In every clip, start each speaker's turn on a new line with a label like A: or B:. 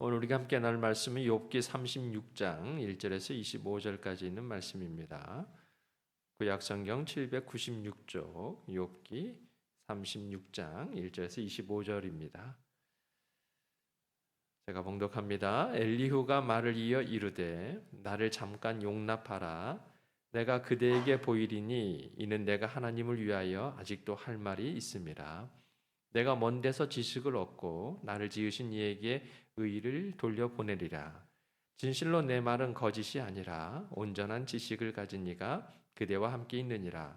A: 오늘 우리가 함께 나눌 말씀은 욥기 36장 1절에서 25절까지 있는 말씀입니다. 구약 성경 796쪽 욥기 36장 1절에서 25절입니다. 제가 봉독합니다. 엘리후가 말을 이어 이르되 나를 잠깐 용납하라 내가 그대에게 보이리니 이는 내가 하나님을 위하여 아직도 할 말이 있음이라 내가 먼 데서 지식을 얻고 나를 지으신 이에게 의를 돌려보내리라. 진실로 내 말은 거짓이 아니라 온전한 지식을 가진 이가 그대와 함께 있느니라.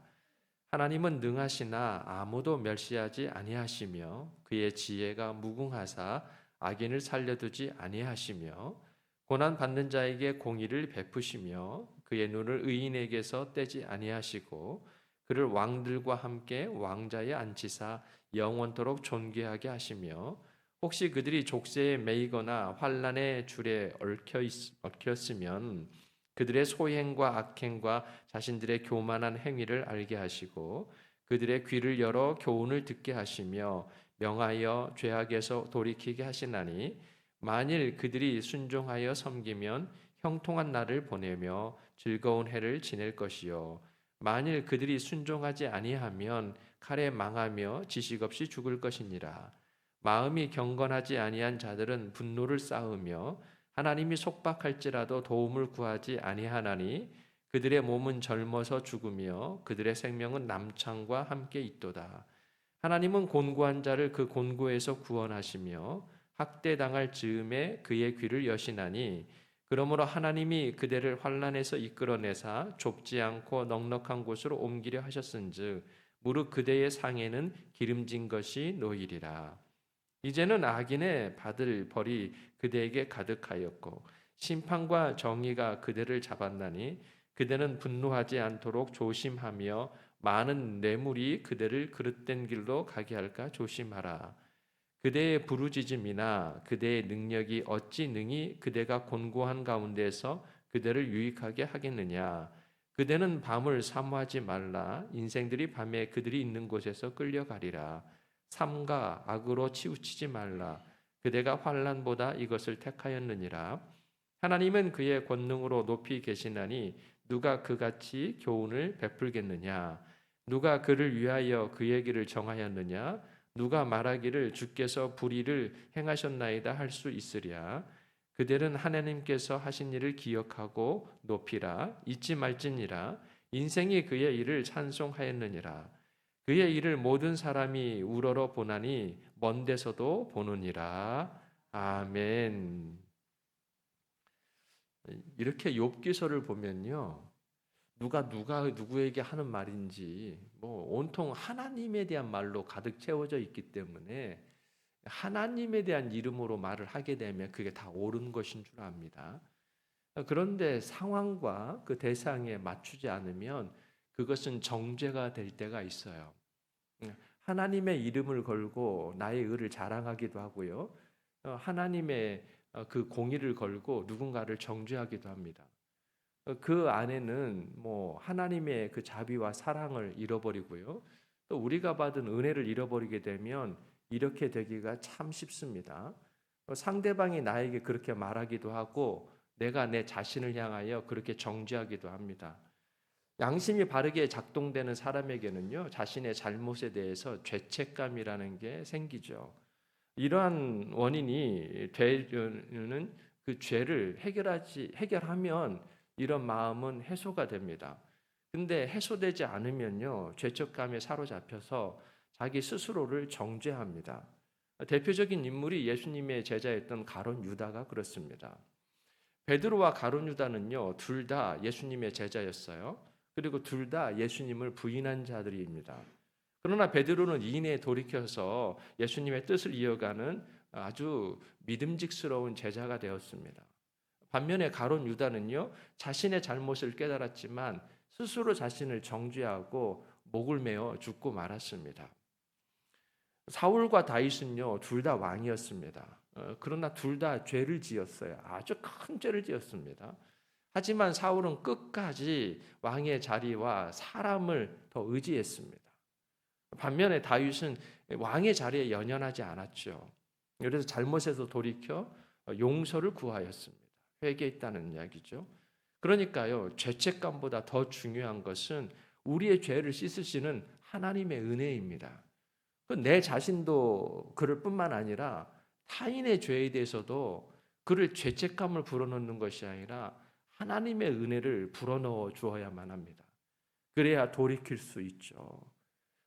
A: 하나님은 능하시나 아무도 멸시하지 아니하시며 그의 지혜가 무궁하사 악인을 살려두지 아니하시며 고난 받는 자에게 공의를 베푸시며 그의 눈을 의인에게서 떼지 아니하시고 그를 왕들과 함께 왕자에 앉히사 영원토록 존귀하게 하시며 혹시 그들이 족쇄에 매이거나 환란의 줄에 얽혔으면 그들의 소행과 악행과 자신들의 교만한 행위를 알게 하시고 그들의 귀를 열어 교훈을 듣게 하시며 명하여 죄악에서 돌이키게 하시나니 만일 그들이 순종하여 섬기면 형통한 날을 보내며 즐거운 해를 지낼 것이요 만일 그들이 순종하지 아니하면 칼에 망하며 지식 없이 죽을 것이니라 마음이 경건하지 아니한 자들은 분노를 쌓으며 하나님이 속박할지라도 도움을 구하지 아니하나니 그들의 몸은 젊어서 죽으며 그들의 생명은 남창과 함께 있도다. 하나님은 곤고한 자를 그 곤고에서 구원하시며 학대당할 즈음에 그의 귀를 여시나니 그러므로 하나님이 그대를 환란에서 이끌어내사 좁지 않고 넉넉한 곳으로 옮기려 하셨은즉 무릇 그대의 상에는 기름진 것이 놓이리라. 이제는 악인의 받을 벌이 그대에게 가득하였고 심판과 정의가 그대를 잡았나니 그대는 분노하지 않도록 조심하며 많은 뇌물이 그대를 그릇된 길로 가게 할까 조심하라. 그대의 부르짖음이나 그대의 능력이 어찌 능히 그대가 곤고한 가운데서 그대를 유익하게 하겠느냐. 그대는 밤을 사모하지 말라. 인생들이 밤에 그들이 있는 곳에서 끌려가리라. 삼가 악으로 치우치지 말라. 그대가 환란보다 이것을 택하였느니라. 하나님은 그의 권능으로 높이 계시나니 누가 그같이 교훈을 베풀겠느냐? 누가 그를 위하여 그의 길을 정하였느냐? 누가 말하기를 주께서 불의를 행하셨나이다 할 수 있으랴? 그들은 하나님께서 하신 일을 기억하고 높이라 잊지 말지니라 인생이 그의 일을 찬송하였느니라 그의 일을 모든 사람이 우러러 보나니 먼 데서도 보느니라. 아멘. 이렇게 욥기서를 보면요. 누가 누가 누구에게 하는 말인지 뭐 온통 하나님에 대한 말로 가득 채워져 있기 때문에 하나님에 대한 이름으로 말을 하게 되면 그게 다 옳은 것인 줄 압니다. 그런데 상황과 그 대상에 맞추지 않으면 그것은 정죄가 될 때가 있어요. 하나님의 이름을 걸고 나의 의를 자랑하기도 하고요. 어, 하나님의 어, 그 공의를 걸고 누군가를 정죄하기도 합니다. 어, 그 안에는 뭐 하나님의 그 자비와 사랑을 잃어버리고요. 또 우리가 받은 은혜를 잃어버리게 되면 이렇게 되기가 참 쉽습니다. 상대방이 나에게 그렇게 말하기도 하고 내가 내 자신을 향하여 그렇게 정죄하기도 합니다. 양심이 바르게 작동되는 사람에게는요, 자신의 잘못에 대해서 죄책감이라는 게 생기죠. 이러한 원인이 되는 그 죄를 해결하지, 해결하면 이런 마음은 해소가 됩니다. 근데 해소되지 않으면요, 죄책감에 사로잡혀서 자기 스스로를 정죄합니다. 대표적인 인물이 예수님의 제자였던 가론 유다가 그렇습니다. 베드로와 가론 유다는요, 둘 다 예수님의 제자였어요. 그리고 둘 다 예수님을 부인한 자들입니다. 그러나 베드로는 이내 돌이켜서 예수님의 뜻을 이어가는 아주 믿음직스러운 제자가 되었습니다. 반면에 가론 유다는요, 자신의 잘못을 깨달았지만 스스로 자신을 정죄하고 목을 메어 죽고 말았습니다. 사울과 다윗은요, 둘 다 왕이었습니다. 어, 그러나 둘 다 죄를 지었어요. 아주 큰 죄를 지었습니다. 하지만 사울은 끝까지 왕의 자리와 사람을 더 의지했습니다. 반면에 다윗은 왕의 자리에 연연하지 않았죠. 그래서 잘못에서 돌이켜 용서를 구하였습니다. 회개했다는 이야기죠. 그러니까요, 죄책감보다 더 중요한 것은 우리의 죄를 씻으시는 하나님의 은혜입니다. 그내 자신도 그럴 뿐만 아니라 타인의 죄에 대해서도 그를 죄책감을 불어넣는 것이 아니라 하나님의 은혜를 불어넣어 주어야만 합니다. 그래야 돌이킬 수 있죠.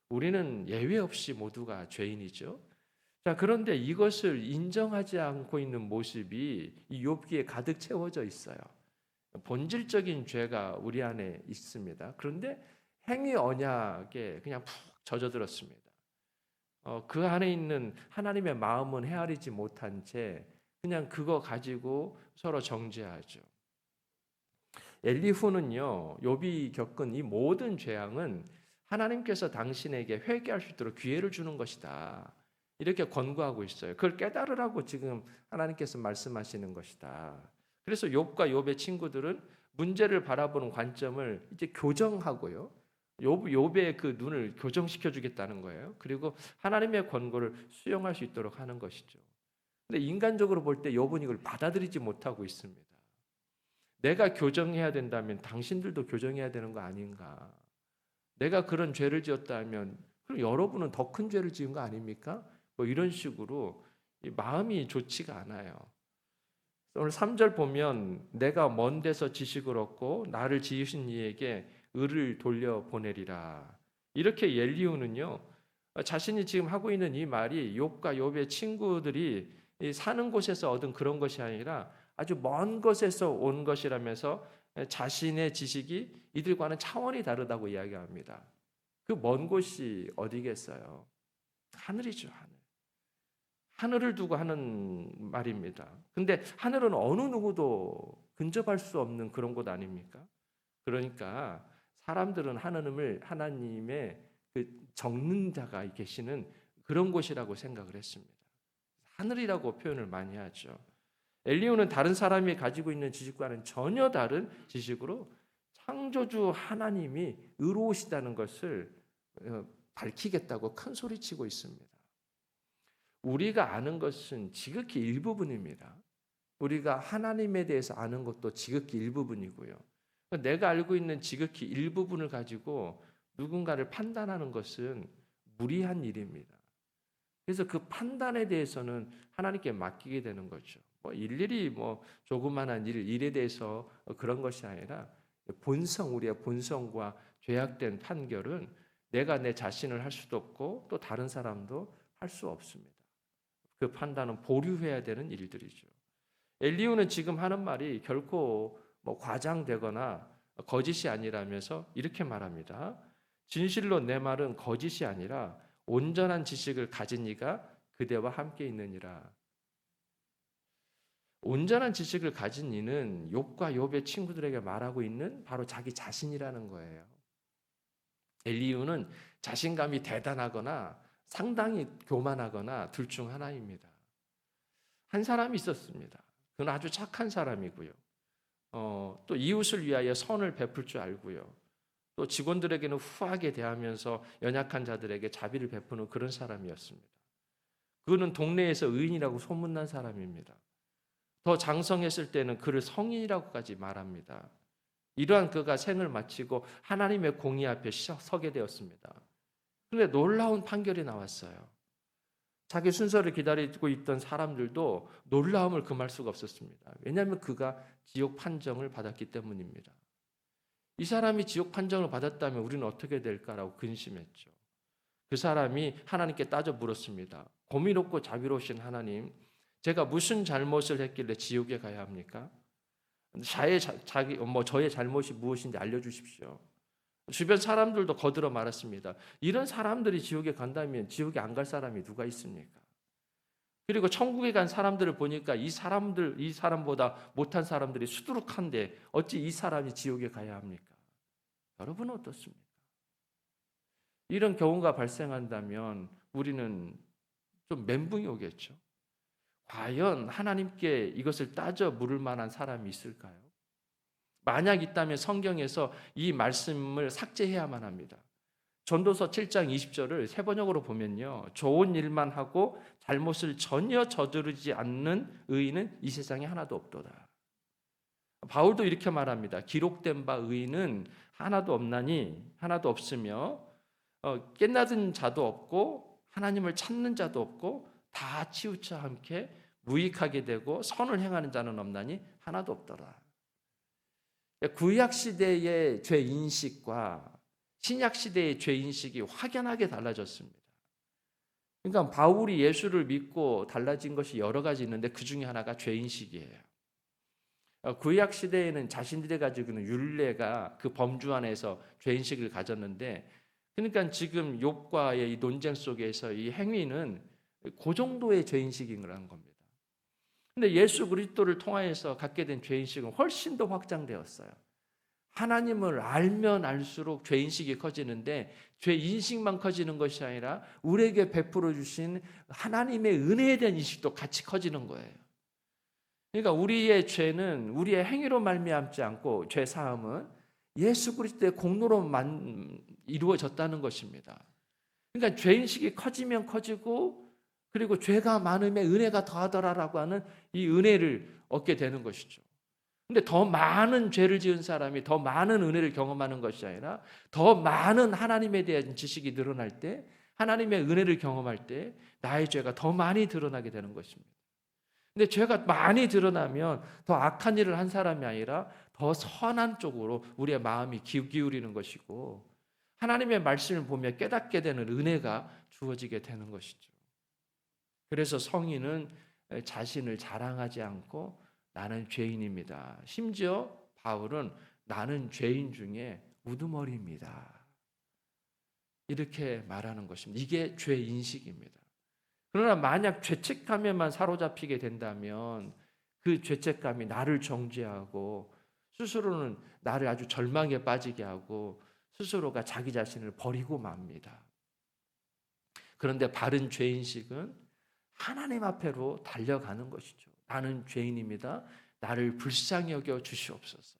A: 우리는 예외 없이 모두가 죄인이죠. 자, 그런데 이것을 인정하지 않고 있는 모습이 이 욥기에 가득 채워져 있어요. 본질적인 죄가 우리 안에 있습니다. 그런데 행위 언약에 그냥 푹 젖어들었습니다. 어, 그 안에 있는 하나님의 마음은 헤아리지 못한 채 그냥 그거 가지고 서로 정죄하죠. 엘리후는요, 욥이 겪은 이 모든 죄악은 하나님께서 당신에게 회개할 수 있도록 기회를 주는 것이다. 이렇게 권고하고 있어요. 그걸 깨달으라고 지금 하나님께서 말씀하시는 것이다. 그래서 욥과 욥의 친구들은 문제를 바라보는 관점을 이제 교정하고요. 욥, 욥의 그 눈을 교정시켜 주겠다는 거예요. 그리고 하나님의 권고를 수용할 수 있도록 하는 것이죠. 근데 인간적으로 볼 때 욥은 이걸 받아들이지 못하고 있습니다. 내가 교정해야 된다면 당신들도 교정해야 되는 거 아닌가? 내가 그런 죄를 지었다면 그럼 여러분은 더 큰 죄를 지은 거 아닙니까? 뭐 이런 식으로 이 마음이 좋지가 않아요. 오늘 3절 보면 내가 먼 데서 지식을 얻고 나를 지으신 이에게 을을 돌려 보내리라. 이렇게 엘리우는요. 자신이 지금 하고 있는 이 말이 욥과 욥의 친구들이 이 사는 곳에서 얻은 그런 것이 아니라 아주 먼 곳에서 온 것이라면서 자신의 지식이 이들과는 차원이 다르다고 이야기합니다. 그 먼 곳이 어디겠어요? 하늘이죠, 하늘. 하늘을 두고 하는 말입니다. 근데 하늘은 어느 누구도 근접할 수 없는 그런 곳 아닙니까? 그러니까 사람들은 하나님을 하나님의 그 적는 자가 계시는 그런 곳이라고 생각을 했습니다. 하늘이라고 표현을 많이 하죠. 엘리오는 다른 사람이 가지고 있는 지식과는 전혀 다른 지식으로 창조주 하나님이 의로우시다는 것을 어, 밝히겠다고 큰 소리치고 있습니다. 우리가 아는 것은 지극히 일부분입니다. 우리가 하나님에 대해서 아는 것도 지극히 일부분이고요. 내가 알고 있는 지극히 일부분을 가지고 누군가를 판단하는 것은 무리한 일입니다. 그래서 그 판단에 대해서는 하나님께 맡기게 되는 거죠. 뭐 일일이 뭐 조그만한 일, 일에 대해서 그런 것이 아니라 본성, 우리의 본성과 죄악된 판결은 내가 내 자신을 할 수도 없고 또 다른 사람도 할 수 없습니다. 그 판단은 보류해야 되는 일들이죠. 엘리우는 지금 하는 말이 결코 뭐 과장되거나 거짓이 아니라면서 이렇게 말합니다. 진실로 내 말은 거짓이 아니라 온전한 지식을 가진 이가 그대와 함께 있느니라. 온전한 지식을 가진 이는 욥과 욥의 친구들에게 말하고 있는 바로 자기 자신이라는 거예요. 엘리우는 자신감이 대단하거나 상당히 교만하거나 둘 중 하나입니다. 한 사람이 있었습니다. 그는 아주 착한 사람이고요. 어, 또 이웃을 위하여 선을 베풀 줄 알고요. 또 직원들에게는 후하게 대하면서 연약한 자들에게 자비를 베푸는 그런 사람이었습니다. 그는 동네에서 의인이라고 소문난 사람입니다. 더 장성했을 때는 그를 성인이라고까지 말합니다. 이러한 그가 생을 마치고 하나님의 공의 앞에 서게 되었습니다. 그런데 놀라운 판결이 나왔어요. 자기 순서를 기다리고 있던 사람들도 놀라움을 금할 수가 없었습니다. 왜냐하면 그가 지옥 판정을 받았기 때문입니다. 이 사람이 지옥 판정을 받았다면 우리는 어떻게 될까라고 근심했죠. 그 사람이 하나님께 따져 물었습니다. 고민없고 자비로우신 하나님, 제가 무슨 잘못을 했길래 지옥에 가야 합니까? 자의 자기 뭐 저의 잘못이 무엇인지 알려 주십시오. 주변 사람들도 거들어 말했습니다. 이런 사람들이 지옥에 간다면 지옥에 안 갈 사람이 누가 있습니까? 그리고 천국에 간 사람들을 보니까 이 사람들 이 사람보다 못한 사람들이 수두룩한데 어찌 이 사람이 지옥에 가야 합니까? 여러분은 어떻습니까? 이런 경우가 발생한다면 우리는 좀 멘붕이 오겠죠. 과연 하나님께 이것을 따져 물을 만한 사람이 있을까요? 만약 있다면 성경에서 이 말씀을 삭제해야만 합니다. 전도서 7장 20절을 세 번역으로 보면요. 좋은 일만 하고 잘못을 전혀 저지르지 않는 의인은 이 세상에 하나도 없도다. 바울도 이렇게 말합니다. 기록된 바 의인은 하나도 없나니 하나도 없으며 어, 깨닫은 자도 없고 하나님을 찾는 자도 없고 다 치우쳐 함께 무익하게 되고 선을 행하는 자는 없나니 하나도 없더라. 구약 시대의 죄 인식과 신약 시대의 죄 인식이 확연하게 달라졌습니다. 그러니까 바울이 예수를 믿고 달라진 것이 여러 가지 있는데 그 중에 하나가 죄 인식이에요. 어, 구약 시대에는 자신들이 가지고 있는 율례가 그 범주 안에서 죄 인식을 가졌는데 그러니까 지금 욥과의 이 논쟁 속에서 이 행위는 그 정도의 죄 인식인 거라는 겁니다. 근데 예수 그리스도를 통하여서 갖게 된 죄 인식은 훨씬 더 확장되었어요. 하나님을 알면 알수록 죄 인식이 커지는데 죄 인식만 커지는 것이 아니라 우리에게 베풀어 주신 하나님의 은혜에 대한 인식도 같이 커지는 거예요. 그러니까 우리의 죄는 우리의 행위로 말미암지 않고 죄 사함은 예수 그리스도의 공로로만 이루어졌다는 것입니다. 그러니까 죄 인식이 커지면 커지고 그리고 죄가 많으면 은혜가 더하더라라고 하는 이 은혜를 얻게 되는 것이죠. 근데 더 많은 죄를 지은 사람이 더 많은 은혜를 경험하는 것이 아니라 더 많은 하나님에 대한 지식이 늘어날 때 하나님의 은혜를 경험할 때 나의 죄가 더 많이 드러나게 되는 것입니다. 근데 죄가 많이 드러나면 더 악한 일을 한 사람이 아니라 더 선한 쪽으로 우리의 마음이 기울이는 것이고 하나님의 말씀을 보며 깨닫게 되는 은혜가 주어지게 되는 것이죠. 그래서 성인은 자신을 자랑하지 않고 나는 죄인입니다. 심지어 바울은 나는 죄인 중에 우두머리입니다. 이렇게 말하는 것입니다. 이게 죄 인식입니다. 그러나 만약 죄책감에만 사로잡히게 된다면 그 죄책감이 나를 정죄하고 스스로는 나를 아주 절망에 빠지게 하고 스스로가 자기 자신을 버리고 맙니다. 그런데 바른 죄인식은 하나님 앞에로 달려가는 것이죠. 나는 죄인입니다. 나를 불쌍히 여겨 주시옵소서.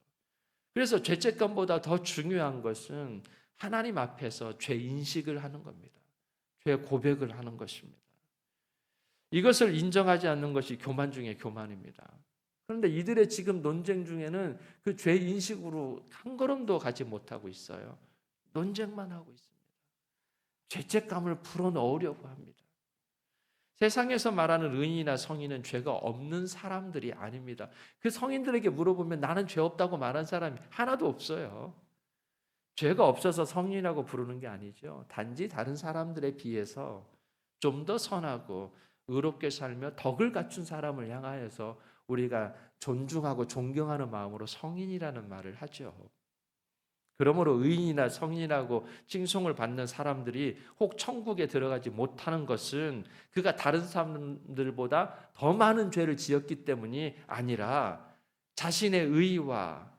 A: 그래서 죄책감보다 더 중요한 것은 하나님 앞에서 죄 인식을 하는 겁니다. 죄 고백을 하는 것입니다. 이것을 인정하지 않는 것이 교만 중에 교만입니다. 그런데 이들의 지금 논쟁 중에는 그 죄 인식으로 한 걸음도 가지 못하고 있어요. 논쟁만 하고 있습니다. 죄책감을 풀어넣으려고 합니다. 세상에서 말하는 의인이나 성인은 죄가 없는 사람들이 아닙니다. 그 성인들에게 물어보면 나는 죄 없다고 말한 사람이 하나도 없어요. 죄가 없어서 성인이라고 부르는 게 아니죠. 단지 다른 사람들에 비해서 좀 더 선하고 의롭게 살며 덕을 갖춘 사람을 향하여서 우리가 존중하고 존경하는 마음으로 성인이라는 말을 하죠. 그러므로 의인이나 성인이라고 칭송을 받는 사람들이 혹 천국에 들어가지 못하는 것은 그가 다른 사람들보다 더 많은 죄를 지었기 때문이 아니라 자신의 의와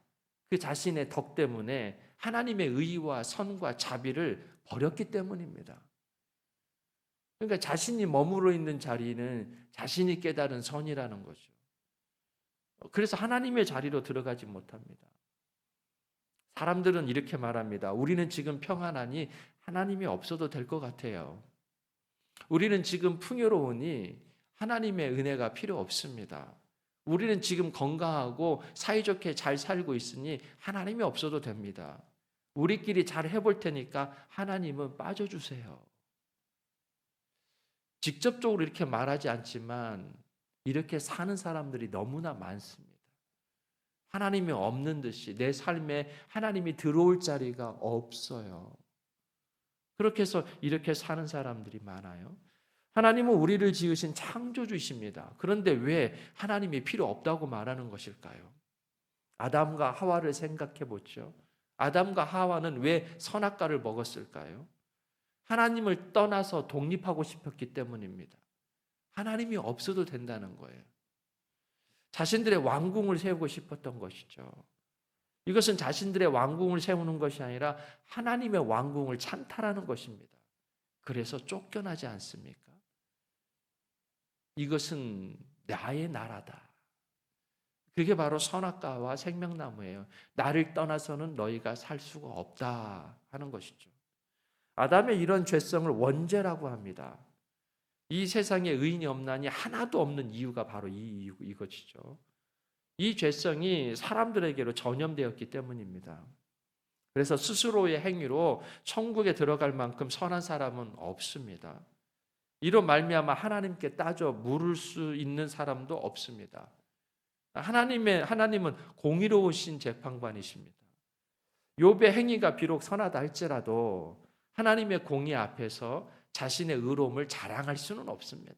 A: 그 자신의 덕 때문에 하나님의 의와 선과 자비를 버렸기 때문입니다. 그러니까 자신이 머무르 있는 자리는 자신이 깨달은 선이라는 거죠. 그래서 하나님의 자리로 들어가지 못합니다. 사람들은 이렇게 말합니다. 우리는 지금 평안하니 하나님이 없어도 될 것 같아요. 우리는 지금 풍요로우니 하나님의 은혜가 필요 없습니다. 우리는 지금 건강하고 사이좋게 잘 살고 있으니 하나님이 없어도 됩니다. 우리끼리 잘 해볼 테니까 하나님은 빠져주세요. 직접적으로 이렇게 말하지 않지만 이렇게 사는 사람들이 너무나 많습니다. 하나님이 없는 듯이 내 삶에 하나님이 들어올 자리가 없어요. 그렇게 해서 이렇게 사는 사람들이 많아요. 하나님은 우리를 지으신 창조주이십니다. 그런데 왜 하나님이 필요 없다고 말하는 것일까요? 아담과 하와를 생각해 보죠. 아담과 하와는 왜 선악과를 먹었을까요? 하나님을 떠나서 독립하고 싶었기 때문입니다. 하나님이 없어도 된다는 거예요. 자신들의 왕궁을 세우고 싶었던 것이죠. 이것은 자신들의 왕궁을 세우는 것이 아니라 하나님의 왕궁을 찬탈하는 것입니다. 그래서 쫓겨나지 않습니까? 이것은 나의 나라다. 그게 바로 선악과와 생명나무예요. 나를 떠나서는 너희가 살 수가 없다 하는 것이죠. 아담의 이런 죄성을 원죄라고 합니다. 이 세상에 의인이 없나니 하나도 없는 이유가 바로 이 이유 이것이죠. 이 죄성이 사람들에게로 전염되었기 때문입니다. 그래서 스스로의 행위로 천국에 들어갈 만큼 선한 사람은 없습니다. 이로 말미암아 하나님께 따져 물을 수 있는 사람도 없습니다. 하나님의 하나님은 공의로우신 재판관이십니다. 욥의 행위가 비록 선하다 할지라도 하나님의 공의 앞에서 자신의 의로움을 자랑할 수는 없습니다.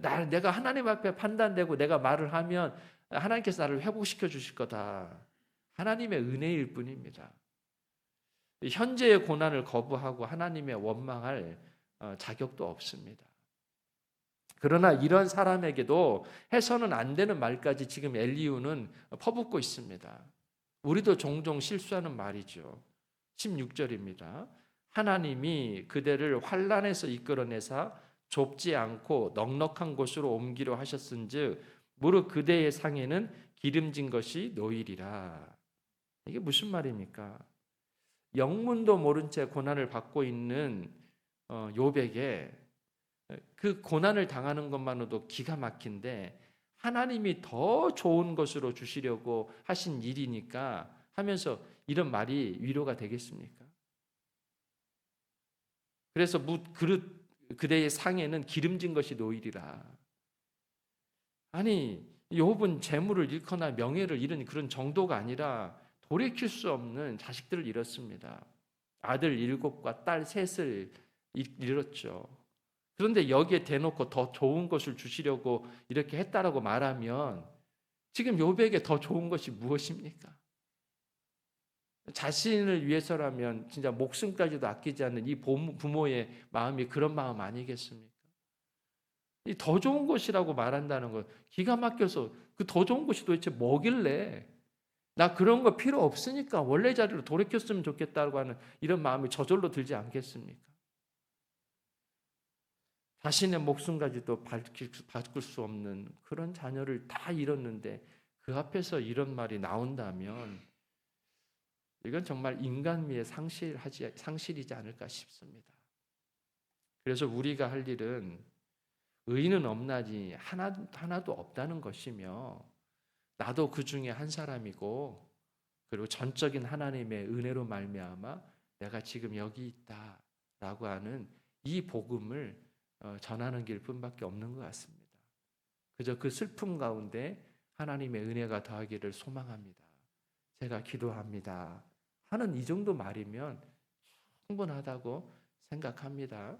A: 나 내가 하나님 앞에 판단되고 내가 말을 하면 하나님께서 나를 회복시켜 주실 거다. 하나님의 은혜일 뿐입니다. 현재의 고난을 거부하고 하나님의 원망할 어, 자격도 없습니다. 그러나 이런 사람에게도 해서는 안 되는 말까지 지금 엘리우는 퍼붓고 있습니다. 우리도 종종 실수하는 말이죠. 16절입니다. 하나님이 그대를 환란에서 이끌어내사 좁지 않고 넉넉한 곳으로 옮기려 하셨은즉 무릇 그대의 상에는 기름진 것이 노일이라. 이게 무슨 말입니까? 영문도 모른 채 고난을 받고 있는 어, 욥에게 그 고난을 당하는 것만으로도 기가 막힌데 하나님이 더 좋은 것으로 주시려고 하신 일이니까 하면서 이런 말이 위로가 되겠습니까? 그래서 무 그릇 그대의 상에는 기름진 것이 노일이라. 아니 욥은 재물을 잃거나 명예를 잃은 그런 정도가 아니라 돌이킬 수 없는 자식들을 잃었습니다. 아들 일곱과 딸 셋을 잃었죠. 그런데 여기에 대놓고 더 좋은 것을 주시려고 이렇게 했다라고 말하면 지금 요백에 더 좋은 것이 무엇입니까? 자신을 위해서라면 진짜 목숨까지도 아끼지 않는 이 부모의 마음이 그런 마음 아니겠습니까? 이 더 좋은 것이라고 말한다는 것 기가 막혀서 그 더 좋은 것이 도대체 뭐길래 나 그런 거 필요 없으니까 원래 자리로 돌이켰으면 좋겠다고 하는 이런 마음이 저절로 들지 않겠습니까? 자신의 목숨까지도 바꿀 수 없는 그런 자녀를 다 잃었는데 그 앞에서 이런 말이 나온다면 이건 정말 인간미의 상실하지, 상실이지 않을까 싶습니다. 그래서 우리가 할 일은 의인은 없나니 하나, 하나도 없다는 것이며 나도 그 중에 한 사람이고 그리고 전적인 하나님의 은혜로 말미암아 내가 지금 여기 있다라고 하는 이 복음을 어, 전하는 길뿐밖에 없는 것 같습니다. 그저 그 슬픔 가운데 하나님의 은혜가 더하기를 소망합니다. 제가 기도합니다. 하는 이 정도 말이면 충분하다고 생각합니다.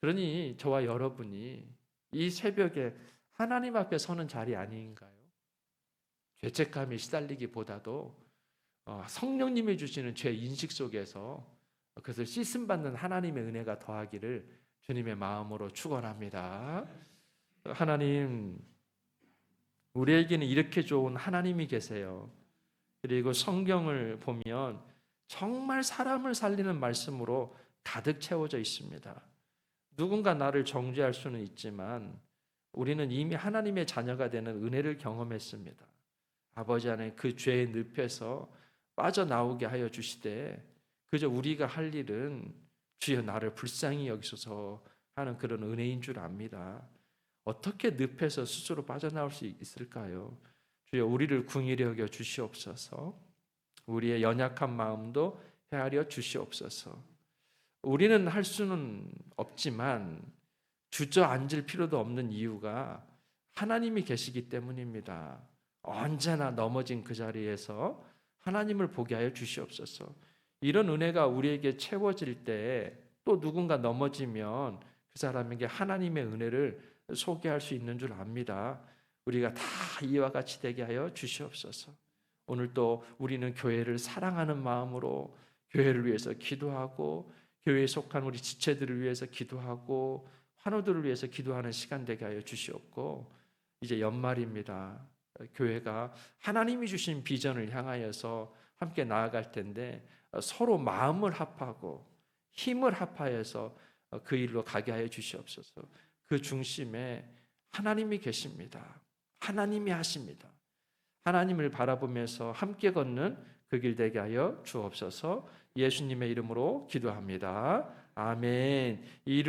A: 그러니 저와 여러분이 이 새벽에 하나님 앞에 서는 자리 아닌가요? 죄책감에 시달리기보다도 어, 성령님이 주시는 죄 인식 속에서 그것을 씻음 받는 하나님의 은혜가 더하기를 주님의 마음으로 축원합니다. 하나님 우리에게는 이렇게 좋은 하나님이 계세요. 그리고 성경을 보면 정말 사람을 살리는 말씀으로 가득 채워져 있습니다. 누군가 나를 정죄할 수는 있지만 우리는 이미 하나님의 자녀가 되는 은혜를 경험했습니다. 아버지 안에 그 죄의 늪에서 빠져나오게 하여 주시되 그저 우리가 할 일은 주여 나를 불쌍히 여기소서 하는 그런 은혜인 줄 압니다. 어떻게 늪에서 스스로 빠져나올 수 있을까요? 주여 우리를 궁일히 여겨 주시옵소서. 우리의 연약한 마음도 헤아려 주시옵소서. 우리는 할 수는 없지만 주저앉을 필요도 없는 이유가 하나님이 계시기 때문입니다. 언제나 넘어진 그 자리에서 하나님을 보게 하여 주시옵소서. 이런 은혜가 우리에게 채워질 때 또 누군가 넘어지면 그 사람에게 하나님의 은혜를 소개할 수 있는 줄 압니다. 우리가 다 이와 같이 되게 하여 주시옵소서. 오늘 또 우리는 교회를 사랑하는 마음으로 교회를 위해서 기도하고 교회에 속한 우리 지체들을 위해서 기도하고 환우들을 위해서 기도하는 시간 되게 하여 주시옵고 이제 연말입니다. 교회가 하나님이 주신 비전을 향하여서 함께 나아갈 텐데 서로 마음을 합하고 힘을 합하여서 그 일로 가게 하여 주시옵소서. 그 중심에 하나님이 계십니다. 하나님이 하십니다. 하나님을 바라보면서 함께 걷는 그 길 되게 하여 주옵소서. 예수님의 이름으로 기도합니다. 아멘. 이